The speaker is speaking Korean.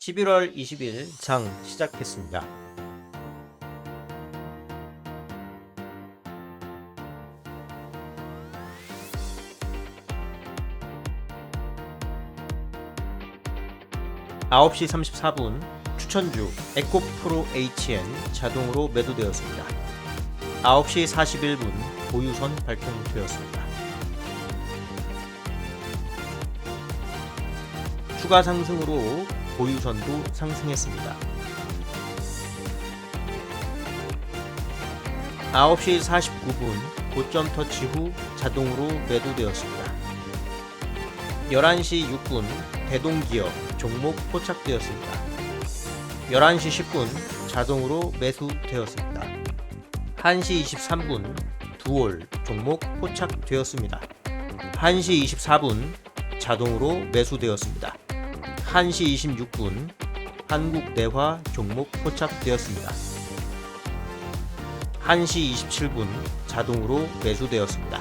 11월 20일 장 시작했습니다. 아홉 시 34분 추천주 에코프로 HN 자동으로 매도되었습니다. 9시 41분 보유선 발송되었습니다. 추가 상승으로 보유선도 상승했습니다. 9시 49분 고점 터치 후 자동으로 매도되었습니다. 11시 6분 대동기업 종목 포착되었습니다. 11시 10분 자동으로 매수되었습니다. 1시 23분 두올 종목 포착되었습니다. 1시 24분 자동으로 매수되었습니다. 1시 26분 한국내화 종목 포착되었습니다. 1시 27분 자동으로 매수되었습니다.